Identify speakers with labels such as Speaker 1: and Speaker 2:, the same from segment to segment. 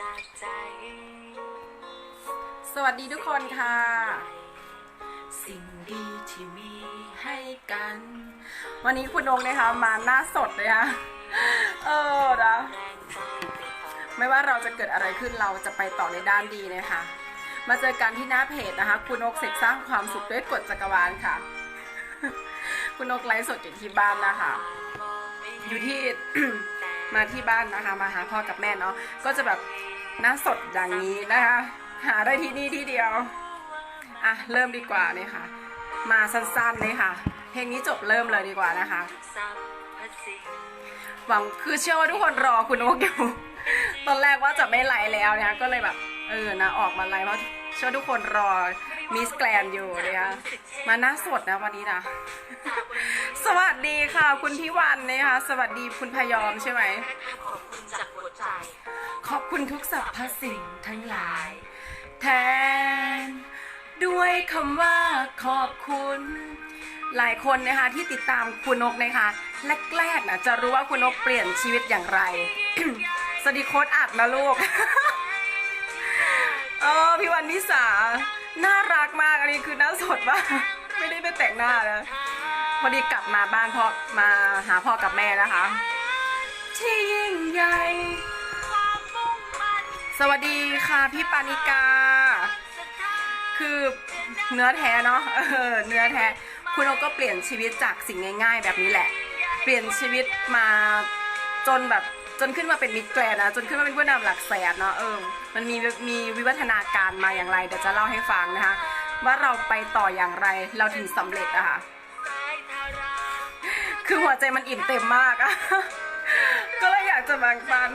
Speaker 1: จากใจ
Speaker 2: สวัสดีทุกคนค่ะ
Speaker 1: สิ่งดีที่มีให้กัน
Speaker 2: วันนี้คุณนงนะคะมาหน้าสดเลยค่ะเออนะ
Speaker 1: แรงใจไปต่อ
Speaker 2: ไม่ว่าเราจะเกิดอะไรขึ้นเราจะไปต่อในด้านดีนะคะ มาเจอกันที่หน้าเพจนะคะ คุณนกเสกสร้างความสุขด้วยกฎจักรวาลค่ะ คุณนกไลฟ์สดอยู่ที่บ้านนะคะ อยู่ที่ มาที่บ้านนะคะมาหาพ่อกับแม่เนาะก็จะแบบน้าสดอย่างนี้นะคะ หาได้ที่นี่ที่เดียวอะเริ่มดีกว่านี่ค่ะ มาสั้นๆเลยค่ะ เพลงนี้จบเริ่มเลยดีกว่านะคะ หวังคือเชื่อว่าทุกคนรอคุณโอ๊กอยู่ตอนแรกว่าจะไม่ไลฟ์แล้วนะคะก็เลยแบบเออนะออกมาไลฟ์เพราะเชื่อทุกคนรอมิสแกรนอยู่นะคะมาหน้าสดนะวันนี้นะสวัส ดีค่ะ คุณพี่วันนะคะสวัสดีคุณพยอมใช่ไหม
Speaker 1: ขอบคุณจากหัวใจ
Speaker 2: ขอบคุณทุกสรรพสิ่งทั้งหลาย แทน ด้วยคำว่าขอบคุณ หลายคนนะคะที่ติดตามคุณนกนะคะแรกๆนะจะรู้ว่าคุณนกเปลี่ยนชีวิตอย่างไร สวัสดีโค้ดอัดนะลูกเออพี่วันนิสา น่ารักมากอันนี้คือหน้าสดมาก ไม่ได้ไปแต่งหน้านะ พอดีกลับมาบ้านพ่อมาหาพ่อกับแม่นะคะ ที่ยิ่งใหญ่
Speaker 1: ความมุ่งมั่น
Speaker 2: สวัสดีค่ะพี่ปานิกา คือเนื้อแท้เนาะเออเนื้อแท้ คุณนกก็เปลี่ยนชีวิตจากสิ่งง่าย ๆ แบบนี้แหละ เปลี่ยนชีวิตมาจนแบบจนขึ้นมาเป็นมิตรแกรนด์นะจนขึ้นมาเป็นผู้นำหลักแสนเนาะเออมันมีมีวิวัฒนาการมาอย่างไรเดี๋ยวจะเล่าให้ฟังนะคะ ว่าเราไปต่ออย่างไรเราถึงสำเร็จอะค่ะ คือหัวใจมันอิ่มเต็มมากอะก็เลยอยากจะแบ่งปัน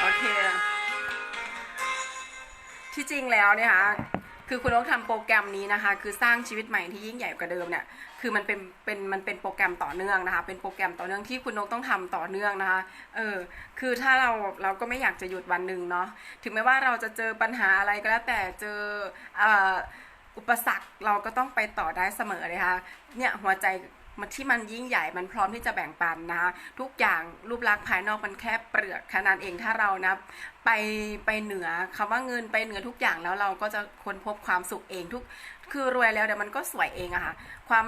Speaker 2: โอเค ที่จริงแล้วเนี่ยค่ะคือคุณนกทำโปรแกรมนี้นะคะ คือสร้างชีวิตใหม่ที่ยิ่งใหญ่กว่าเดิมเนี่ย คือมันเป็น เป็น มันเป็นโปรแกรมต่อเนื่องนะคะ เป็นโปรแกรมต่อเนื่องที่คุณนกต้องทำต่อเนื่องนะคะ เออ คือถ้าเรา เราก็ไม่อยากจะหยุดวันหนึ่งเนาะ ถึงแม้ว่าเราจะเจอปัญหาอะไรก็แล้วแต่ เจอ เอ่อ อุปสรรคเราก็ต้องไปต่อได้เสมอเลยค่ะเนี่ยหัวใจมันที่มันยิ่งใหญ่มันพร้อมที่จะแบ่งปันนะคะทุกอย่างรูปลักษณ์ภายนอกมันแค่เปลือกแค่นั้นเองถ้าเรานะไปไปเหนือคำว่าเงินไปเหนือทุกอย่างแล้วเราก็จะค้นพบความสุขเองทุก คือรวยแล้วเดี๋ยวมันก็สวยเองอะค่ะความ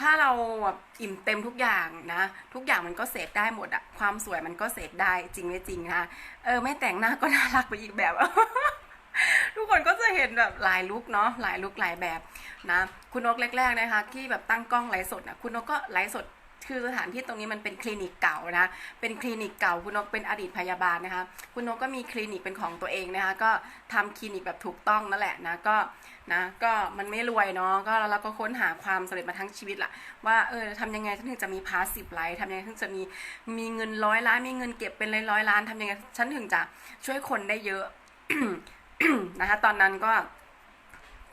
Speaker 2: ถ้าเราแบบอิ่มเต็มทุกอย่างนะ ทุกอย่างมันก็เสพได้หมดอะความสวยมันก็เสพได้จริงไม่จริงนะคะเออไม่แต่งหน้าก็น่ารักไปอีกแบบ ทุกคนก็จะเห็นแบบหลายลุกเนาะหลายลุกหลายแบบนะคุณนกแรกๆนะคะที่แบบตั้งกล้องไลฟ์สดนะคุณนกก็ไลฟ์สดคือสถานที่ตรงนี้มันเป็นคลินิกเก่านะ เป็นคลินิกเก่าคุณนกเป็นอดีตพยาบาลนะคะ คุณนกก็มีคลินิกเป็นของตัวเองนะคะ ก็ทำคลินิกแบบถูกต้องนั่นแหละนะ ก็นะ ก็มันไม่รวยเนาะ ก็เราก็ค้นหาความสำเร็จมาทั้งชีวิตละว่าเออทำยังไงฉันถึงจะมีพาสซีฟไลฟ์ทำยังไงถึงจะมี มีเงินร้อยล้าน มีเงินเก็บเป็นร้อยร้อยล้าน ทำยังไงฉันถึงจะช่วยคนได้เยอะ นะคะตอนนั้นก็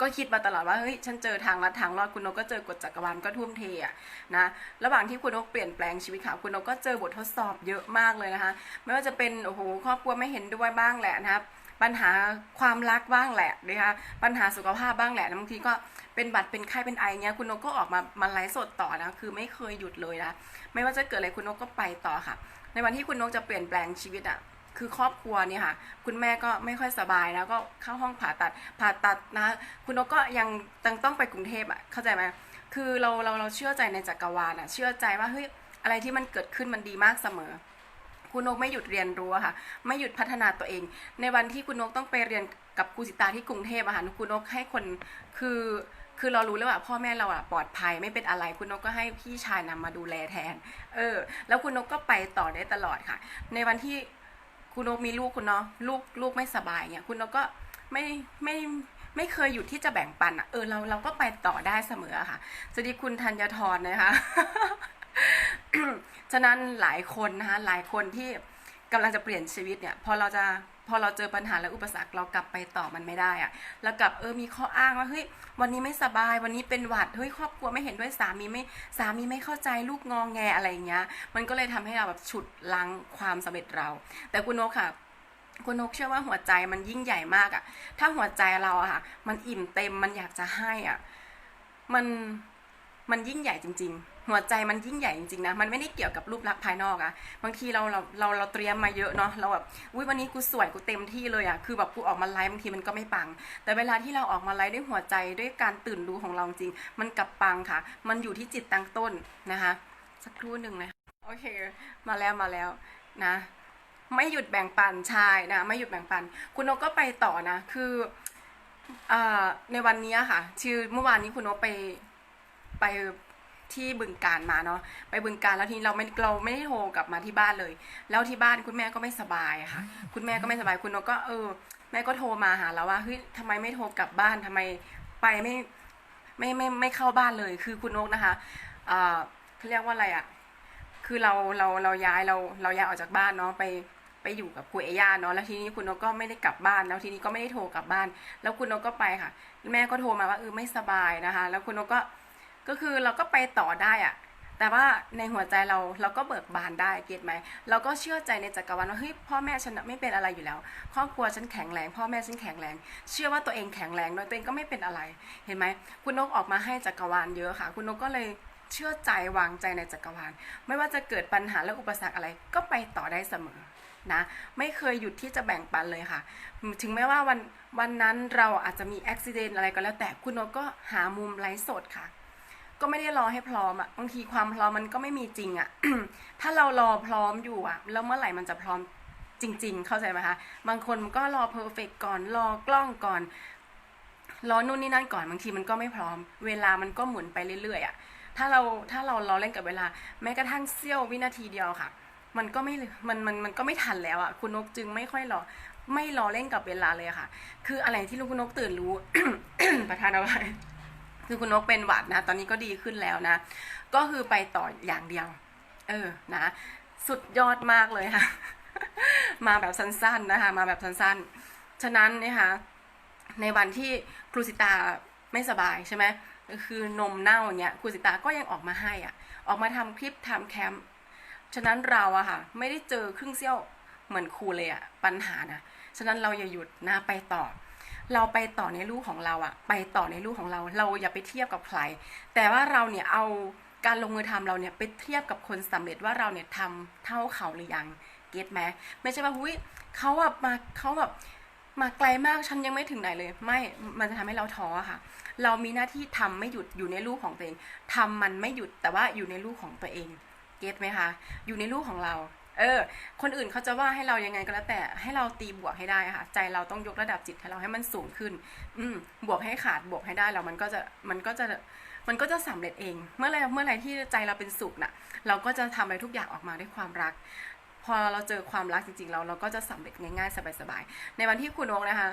Speaker 2: ก็คิดมาตลอดว่าเฮ้ยฉันเจอทางลัดทางรอดคุณนกก็เจอกฎจักรวาลก็ทุ่มเทอะนะระหว่างที่คุณนกเปลี่ยนแปลงชีวิตค่ะคุณนกก็เจอบททดสอบเยอะมากเลยนะคะไม่ว่าจะเป็นโอ้โหครอบครัวไม่เห็นด้วยบ้างแหละนะครับปัญหาความรักบ้างแหละนะคะปัญหาสุขภาพบ้างแหละบางทีก็เป็นบัตรเป็นไข้เป็นไอเงี้ยคุณนกก็ออกมามาไลฟ์สดต่อนะคือไม่เคยหยุดเลยนะไม่ว่าจะเกิดอะไรคุณนกก็ไปต่อค่ะ ในวันที่คุณนกจะเปลี่ยนแปลงชีวิตอะ คือครอบครัวเนี่ยค่ะ คุณแม่ก็ไม่ค่อยสบายแล้วก็เข้าห้องผ่าตัดผ่าตัดนะคุณนกก็ยังต้องต้องไปกรุงเทพอะเข้าใจไหมคือเราเราเราเชื่อใจในจักรวาลอะเชื่อใจว่าเฮ้ยอะไรที่มันเกิดขึ้นมันดีมากเสมอ คุณนกไม่หยุดเรียนรู้ค่ะ ไม่หยุดพัฒนาตัวเอง ในวันที่คุณนกต้องไปเรียนกับครูสิตาที่กรุงเทพอะค่ะคุณนกให้คนคือคือเรารู้แล้วว่าพ่อแม่เราอะปลอดภัยไม่เป็นอะไรคุณนกก็ให้พี่ชายนำมาดูแลแทน เออ แล้วคุณนกก็ไปต่อได้ตลอดค่ะ ในวันที่ คุณนกมีลูกคุณเนาะลูกลูกไม่สบายเนี่ยคุณนกก็ไม่ไม่ไม่เคยหยุดที่จะแบ่งปันอะเออเราเราก็ไปต่อได้เสมอค่ะสวัสดีคุณธัญทรนะคะฉะนั้นหลายคนนะคะหลายคนที่กำลังจะเปลี่ยนชีวิตเนี่ย พอเราจะ พอเราเจอปัญหาและอุปสรรคเรากลับไปต่อมันไม่ได้อะแล้วกลับเออมีข้ออ้างว่าเฮ้ยวันนี้ไม่สบายวันนี้เป็นหวัดเฮ้ยครอบครัวไม่เห็นด้วยสามีไม่สามีไม่เข้าใจลูกงองแงอะไรเงี้ย มันก็เลยทำให้เราแบบฉุดลังความสำเร็จเรา แต่คุณนกค่ะคุณนกเชื่อว่าหัวใจมันยิ่งใหญ่มากอะถ้าหัวใจเราอะค่ะ มันอิ่มเต็ม มันอยากจะให้อะมัน มันยิ่งใหญ่จริง ๆ หัวใจมันยิ่งใหญ่จริงๆนะ มันไม่ได้เกี่ยวกับรูปลักษณ์ภายนอกอะบางทีเราเราเราเราเตรียมมาเยอะเนาะ เราแบบอุ้ยวันนี้กูสวยกูเต็มที่เลยอะคือแบบกูออกมาไลฟ์บางทีมันก็ไม่ปัง แต่เวลาที่เราออกมาไลฟ์ด้วยหัวใจด้วยการตื่นรู้ของเราจริง มันกลับปังค่ะ มันอยู่ที่จิตตั้งต้นนะคะ สักครู่หนึ่งเลยโอเค มาแล้วมาแล้วนะ ไม่หยุดแบ่งปันใช่นะ ไม่หยุดแบ่งปัน คุณนกก็ไปต่อนะ คืออ่าในวันนี้ค่ะคือเมื่อวานนี้คุณนกไปไป ที่บึงการมาเนาะไปบึงการแล้วทีเราไม่เราไม่ได้โทรกลับมาที่บ้านเลย แล้วที่บ้านคุณแม่ก็ไม่สบายค่ะ คุณแม่ก็ไม่สบายคุณนกก็เออแม่ก็โทรมาหาเราว่าเฮ้ยทำไมไม่โทรกลับบ้านทำไมไปไม่ไม่ไม่ไม่เข้าบ้านเลยคือคุณนกนะคะเอ่าเขาเรียกว่าอะไรอะ่ะคือเราเราเราย้ายเราเราย้ายออกจากบ้านเนาะไปไปอยู่กับคุยเอย่าเนาะแล้วทีนี้คุณนกก็ไม่ได้กลับบ้าน แล้วทีนี้ก็ไม่ได้โทรกลับบ้าน แล้วคุณนกก็ไปค่ะ แม่ก็โทรมาว่าเออไม่สบายนะคะ แล้วคุณนกก็ ก็คือเราก็ไปต่อได้อะแต่ว่าในหัวใจเราเราก็เบิกบานได้เก็ตไหมเราก็เชื่อใจในจักรวาลว่าเฮ้ยพ่อแม่ฉันไม่เป็นอะไรอยู่แล้ว ครอบครัวฉันแข็งแรงพ่อแม่ฉันแข็งแรง เชื่อว่าตัวเองแข็งแรงโดยตัวเองก็ไม่เป็นอะไรเห็นไหมคุณนกออกมาให้จักรวาลเยอะค่ะ คุณนกก็เลยเชื่อใจวางใจในจักรวาล ไม่ว่าจะเกิดปัญหาและอุปสรรคอะไรก็ไปต่อได้เสมอนะไม่เคยหยุดที่จะแบ่งปันเลยค่ะ ถึงแม้ว่าวันวันนั้นเราอาจจะมีอุบิเหตุอะไรก็แล้วแต่คุณนกก็หามุมไลฟ์สดค่ะ ก็ไม่ได้รอให้พร้อมอะบางทีความพร้อมมันก็ไม่มีจริงอะถ้าเรารอพร้อมอยู่อะแล้วเมื่อไหร่มันจะพร้อมจริง ๆ เข้าใจไหมคะบางคนก็รอเพอร์เฟกก่อนรอกล้องก่อนรอนู่นนี่นั่นก่อนบางทีมันก็ไม่พร้อม เวลามันก็หมุนไปเรื่อยๆอะถ้าเราถ้าเรารอเล่นกับเวลา แม้กระทั่งเสี้ยววินาทีเดียวค่ะ มันก็ไม่มันมันมันก็ไม่ทันแล้วอะคุณนกจึงไม่ค่อยรอไม่รอเล่นกับเวลาเลยค่ะ คืออะไรที่ลูกคุณนกตื่นรู้ประธานเอาไว้ คือคุณนกเป็นหวัดนะ ตอนนี้ก็ดีขึ้นแล้วนะ ก็คือไปต่ออย่างเดียว เออนะ สุดยอดมากเลยค่ะ มาแบบสั้นๆนะคะ มาแบบสั้นๆ ฉะนั้นนะคะในวันที่ครูสิตาไม่สบายใช่ไหมคือนมเน่าอย่างเงี้ยครูสิตาก็ยังออกมาให้อะ ออกมาทำคลิปทำแคมป์ฉะนั้นเราอะค่ะ ไม่ได้เจอครึ่งเสี้ยวเหมือนครูเลยอะปัญหานะฉะนั้นเราอย่าหยุดนะไปต่อ เราไปต่อในลูกของเราอะไปต่อในลูกของเรา เราอย่าไปเทียบกับใคร แต่ว่าเราเนี่ยเอาการลงมือทำเราเนี่ยไปเทียบกับคนสำเร็จว่าเราเนี่ยทำเท่าเขาหรือยังเก็ตไหมไม่ใช่ว่าหุ้ยเขาแบบมาเขาแบบมาไกลมากฉันยังไม่ถึงไหนเลย ไม่มันจะทำให้เราท้อค่ะ เรามีหน้าที่ทำไม่หยุดอยู่ในลูกของตัวเองทำมันไม่หยุดแต่ว่าอยู่ในลูกของตัวเองเก็ตไหมคะอยู่ในลูกของเรา เออ คนอื่นเขาจะว่าให้เรายังไงก็แล้วแต่ให้เราตีบวกให้ได้ค่ะ ใจเราต้องยกระดับจิตให้เราให้มันสูงขึ้น อืมบวกให้ขาดบวกให้ได้แล้วมันก็จะมันก็จะมันก็จะสำเร็จเอง เมื่อไรเมื่อไรที่ใจเราเป็นสุขน่ะ เราก็จะทำอะไรทุกอย่างออกมาด้วยความรัก พอเราเจอความรักจริงๆเราเราก็จะสำเร็จง่ายๆสบายๆในวันที่คุณนกนะคะ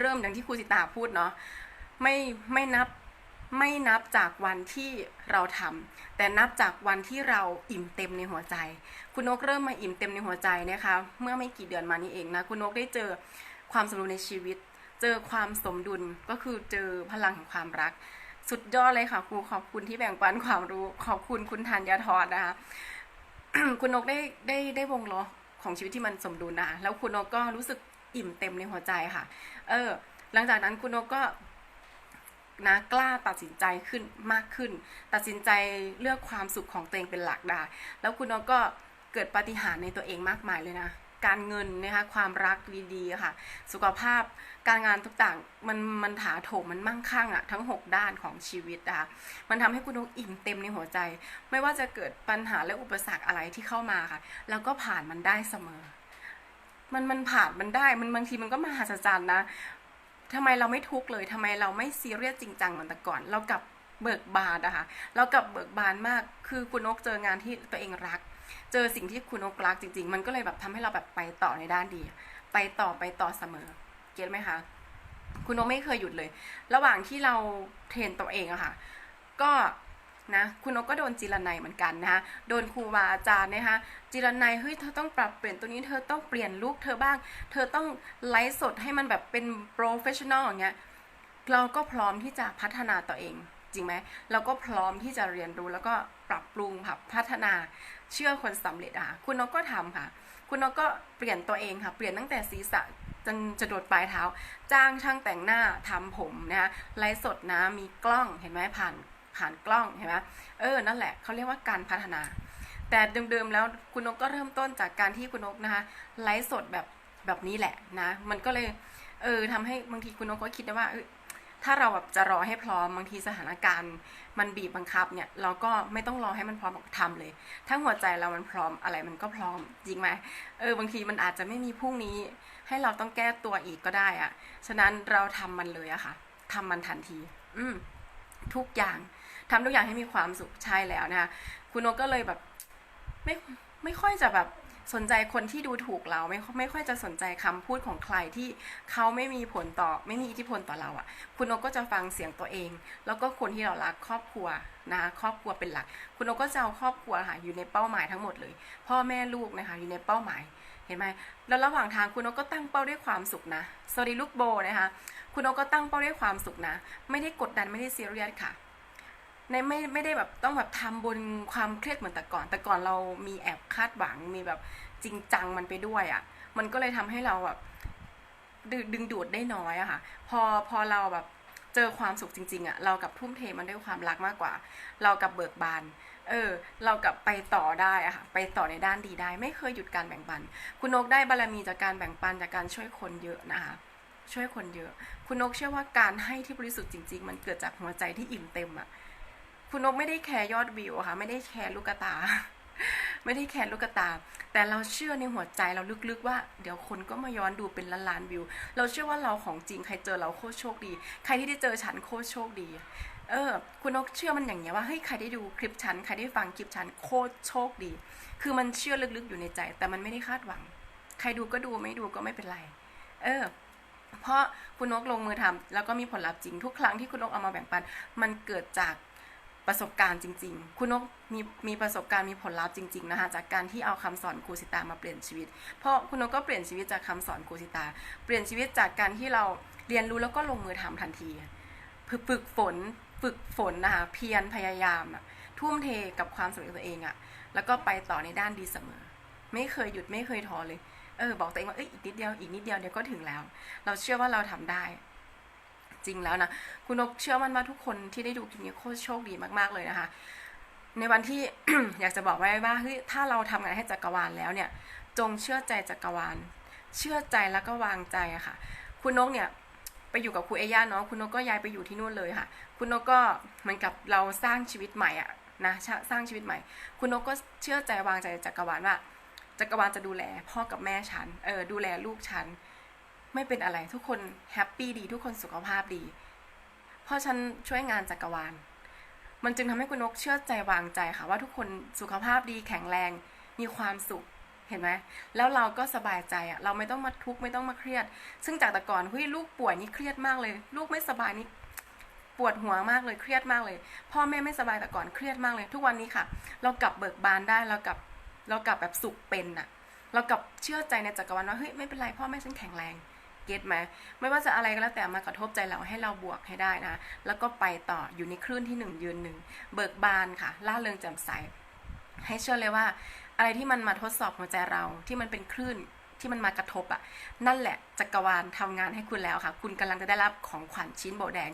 Speaker 2: เริ่มอย่างที่ครูสิตาพูดเนาะไม่ไม่นับ ไม่นับจากวันที่เราทำแต่นับจากวันที่เราอิ่มเต็มในหัวใจ คุณนกเริ่มมาอิ่มเต็มในหัวใจนะคะ เมื่อไม่กี่เดือนมานี้เองนะ คุณนกได้เจอความสมดุลในชีวิต เจอความสมดุลก็คือเจอพลังของความรัก สุดยอดเลยค่ะครูขอบคุณที่แบ่งปันความรู้ ขอบคุณคุณธัญญาธรนะคะคุณนกได้ได้ได้วงล้อของชีวิตที่มันสมดุลนะคะแล้วคุณนกก็รู้สึกอิ่มเต็มในหัวใจค่ะ เออ หลังจากนั้นคุณนกก็ นะกล้าตัดสินใจขึ้นมากขึ้น ตัดสินใจเลือกความสุขของตัวเองเป็นหลักได้ แล้วคุณนกก็เกิดปาฏิหาริย์ในตัวเองมากมายเลยนะ การเงินนะคะความรักดีๆค่ะ สุขภาพการงานทุกต่างมันมันถาโถมมันมั่งคั่งอะทั้ง 6 ด้านของชีวิตนะคะมันทำให้คุณนกอิ่มเต็มในหัวใจ ไม่ว่าจะเกิดปัญหาและอุปสรรคอะไรที่เข้ามาค่ะ แล้วก็ผ่านมันได้เสมอ มันมันผ่านมันได้มันบางทีมันก็มหัศจรรย์นะ ทำไมเราไม่ทุกข์เลยทำไมเราไม่ซีเรียสจริงจังเหมือนแต่ก่อน เรากลับเบิกบานนะคะเรากลับเบิกบานมาก คือคุณนกเจองานที่ตัวเองรัก เจอสิ่งที่คุณนกรักจริง ๆ มันก็เลยแบบทำให้เราแบบไปต่อในด้านดี ไปต่อไปต่อเสมอ เก็ตไหมคะ คุณนกไม่เคยหยุดเลย ระหว่างที่เราเทรนตัวเองอะค่ะ ก็ นะคุณนกก็โดนจีรนัยเหมือนกันนะคะโดนครูบาอาจารย์นะคะจีรนัยเฮ้ยเธอต้องปรับเปลี่ยนตัวนี้เธอต้องเปลี่ยนลุคเธอบ้าง เธอต้องไลฟ์สดให้มันแบบเป็นโปรเฟชชั่นอลอย่างเงี้ยเราก็พร้อมที่จะพัฒนาตัวเอง จริงไหมเราก็พร้อมที่จะเรียนรู้แล้วก็ปรับปรุงค่ะพัฒนาเชื่อคนสำเร็จอะค่ะคุณนกก็ทำค่ะ คุณนกก็เปลี่ยนตัวเองค่ะ เปลี่ยนตั้งแต่ศีรษะจนจะโดดปลายเท้า จ้างช่างแต่งหน้าทำผมนะคะไลฟ์สดนะมีกล้องเห็นไหมผ่าน ผ่านกล้องเห็นไหมเออนั่นแหละเขาเรียกว่าการพัฒนา แต่เดิมๆแล้วคุณนกก็เริ่มต้นจากการที่คุณนกนะคะไลฟ์สดแบบแบบนี้แหละนะ มันก็เลยเออทำให้บางทีคุณนกก็คิดได้ว่าถ้าเราแบบจะรอให้พร้อมบางทีสถานการณ์ มันบีบบังคับเนี่ย เราก็ไม่ต้องรอให้มันพร้อมออกทำเลย ถ้าหัวใจเรามันพร้อมอะไรมันก็พร้อมจริงไหมเออบางทีมันอาจจะไม่มีพรุ่งนี้ ให้เราต้องแก้ตัวอีกก็ได้อะฉะนั้นเราทำมันเลยอะค่ะทำมันทันที อืมทุกอย่าง ทำทุกอย่างให้มีความสุขใช่แล้วนะคะคุณนกก็เลยแบบไม่ไม่ค่อยจะแบบสนใจคนที่ดูถูกเราไม่ไม่ค่อยจะสนใจคำพูดของใครที่เขาไม่มีผลต่อไม่มีอิทธิพลต่อเราอะ่ะ คุณนกก็จะฟังเสียงตัวเอง แล้วก็คนที่เรารักครอบครัวนะคะครอบครัวเป็นหลัก คุณนกก็จะเอาครอบครัวค่ะอยู่ในเป้าหมายทั้งหมดเลย พ่อแม่ลูกนะคะอยู่ในเป้าหมายเห็นไหมแล้วระหว่างทางคุณนกก็ตั้งเป้าด้วยความสุขนะสวัสดีลูกโบนะคะคุณนกก็ตั้งเป้าด้วยความสุขนะ ไม่ได้กดดันไม่ได้ซีเรียสค่ะ ในไม่ไม่ได้แบบต้องแบบทำบนความเครียดเหมือนแต่ก่อน แต่ก่อนเรามีแอบคาดหวังมีแบบจริงจังมันไปด้วยอะ่ะ มันก็เลยทำให้เราแบบดึงดูดได้น้อยอะค่ะ พอพอเราแบบเจอความสุขจริงๆอะ่ะเรากับทุ่มเทมันด้วยความรักมากกว่า เรากับเบิกบาน เออ เรากับไปต่อได้อะค่ะ ไปต่อในด้านดีได้ ไม่เคยหยุดการแบ่งปัน คุณนกได้บารมีจากการแบ่งปันจากการช่วยคนเยอะนะคะ ช่วยคนเยอะ คุณนกเชื่อว่าการให้ที่บริสุทธิ์จริง ๆ มันเกิดจากหัวใจที่อิ่มเต็มอะ คุณนกไม่ได้แคร์ยอดวิวค่ะ ไม่ได้แคร์ลูกตา ไม่ได้แคร์ลูกตา แต่เราเชื่อในหัวใจเราลึกๆว่า เดี๋ยวคนก็มาย้อนดูเป็นล้านๆวิว เราเชื่อว่าเราของจริงใครเจอเราโคตรโชคดี ใครที่ได้เจอฉันโคตรโชคดี เออ คุณนกเชื่อมันอย่างเงี้ยว่าเฮ้ยใครได้ดูคลิปฉันใครได้ฟังคลิปฉันโคตรโชคดี คือมันเชื่อลึกๆอยู่ในใจ แต่มันไม่ได้คาดหวัง ใครดูก็ดูไม่ดูก็ไม่เป็นไร เออเพราะคุณนกลงมือทำแล้วก็มีผลลัพธ์จริงทุกครั้งที่คุณนกเอามาแบ่งปัน มันเกิดจาก ประสบการณ์จริง ๆ คุณนกมีมีประสบการณ์มีผลลัพธ์จริง ๆ นะคะ จากการที่เอาคำสอนครูสิตามาเปลี่ยนชีวิต เพราะคุณนกก็เปลี่ยนชีวิตจากคำสอนครูสิตา เปลี่ยนชีวิตจากการที่เราเรียนรู้แล้วก็ลงมือทำทันที ฝึกฝน ฝึกฝนนะคะ เพียรพยายามทุ่มเทกับความสำเร็จตัวเองอะแล้วก็ไปต่อในด้านดีเสมอ ไม่เคยหยุดไม่เคยท้อเลย เออ บอกตัวเองว่าเอ้ยอีกนิดเดียวอีกนิดเดียวเดี๋ยวก็ถึงแล้ว เราเชื่อว่าเราทำได้ จริงแล้วนะ คุณนกเชื่อมั่นว่าทุกคนที่ได้ดูคลิปนี้โคตรโชคดีมากๆเลยนะคะ ในวันที่อยากจะบอกไว้ว่าเฮ้ยถ้าเราทำงานให้จักรวาลแล้วเนี่ย จงเชื่อใจจักรวาล เชื่อใจแล้วก็วางใจอะค่ะ คุณนกเนี่ยไปอยู่กับครูเอย่าเนาะคุณนกก็ย้ายไปอยู่ที่นู่นเลยค่ะ คุณนกก็เหมือนกับเราสร้างชีวิตใหม่อะนะสร้างชีวิตใหม่ คุณนกก็เชื่อใจวางใจจักรวาลว่าจักรวาลจะดูแลพ่อกับแม่ฉัน เออ ดูแลลูกฉัน ไม่เป็นอะไรทุกคนแฮปปี้ดีทุกคนสุขภาพดี เพราะฉันช่วยงานจักรวาล มันจึงทำให้คุณนกเชื่อใจวางใจค่ะ ว่าทุกคนสุขภาพดีแข็งแรงมีความสุขเห็นไหมแล้วเราก็สบายใจอะเราไม่ต้องมาทุกข์ไม่ต้องมาเครียด ซึ่งจากแต่ก่อนเฮ้ยลูกป่วยนี่เครียดมากเลย ลูกไม่สบายนี่ปวดหัวมากเลยเครียดมากเลย พ่อแม่ไม่สบายแต่ก่อนเครียดมากเลย ทุกวันนี้ค่ะ เรากลับเบิกบานได้เรากลับเรากลับแบบสุขเป็นอะเรากลับเชื่อใจในจักรวาลว่าเฮ้ยไม่เป็นไรพ่อแม่ฉันแข็งแรง เก็ตไหมไม่ว่าจะอะไรก็แล้วแต่มากระทบใจเราให้เราบวกให้ได้นะ แล้วก็ไปต่ออยู่ในคลื่นที่หนึ่งยืนหนึ่งเบิกบานค่ะล่าเริงแจ่มใส ให้เชื่อเลยว่า อะไรที่มันมาทดสอบหัวใจเราที่มันเป็นคลื่นที่มันมากระทบอะ่ะ นั่นแหละจักรวาลทำงานให้คุณแล้วค่ะ คุณกำลังจะได้รับของขวัญชิ้นโบแดง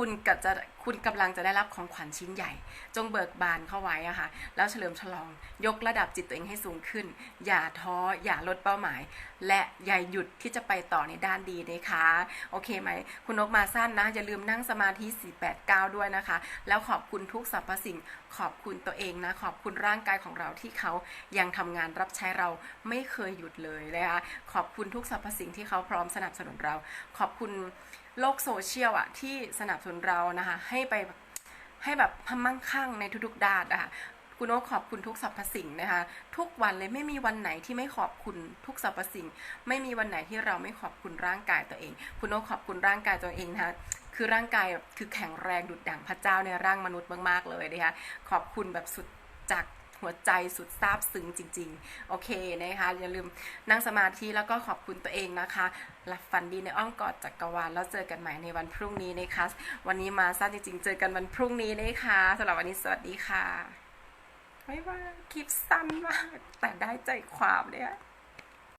Speaker 2: คุณกับจะคุณกำลังจะได้รับของขวัญชิ้นใหญ่ จงเบิกบานเข้าไว้อะค่ะ แล้วเฉลิมฉลอง ยกระดับจิตตัวเองให้สูงขึ้น อย่าท้อ อย่าลดเป้าหมาย และอย่าหยุดที่จะไปต่อในด้านดีนะคะ โอเคไหม คุณนกมาสั้นนะ อย่าลืมนั่งสมาธิ 489 ด้วยนะคะ แล้วขอบคุณทุกสรรพสิ่ง ขอบคุณตัวเองนะ ขอบคุณร่างกายของเราที่เขายังทำงานรับใช้เราไม่เคยหยุดเลยนะคะ ขอบคุณทุกสรรพสิ่งที่เขาพร้อมสนับสนุนเรา ขอบคุณโลกโซเชียลอะที่สนับสนุนเรานะคะให้ไปให้แบบพมั่งคั่งในทุกๆด้านนะคะคุณโอขอบคุณทุกสรรพสิ่งนะคะทุกวันเลยไม่มีวันไหนที่ไม่ขอบคุณทุกสรรพสิ่ง ไม่มีวันไหนที่เราไม่ขอบคุณร่างกายตัวเอง คุณโอขอบคุณร่างกายตัวเองนะคะคือร่างกายคือแข็งแรงดุดดั่งพระเจ้าในร่างมนุษย์มากๆเลยนะคะขอบคุณแบบสุดจาก หัวใจสุดซาบซึ้งจริง ๆ โอเคนะคะอย่าลืมนั่งสมาธิแล้วก็ขอบคุณตัวเองนะคะหลับฝันดีในอ้อมกอดจักรวาลแล้วเจอกันใหม่ในวันพรุ่งนี้นะคะวันนี้มาสั้นจริง ๆ เจอกันวันพรุ่งนี้นะคะสำหรับวันนี้สวัสดีค่ะไม่ว่าคลิปสั้นมากแต่ได้ใจความเนี่ย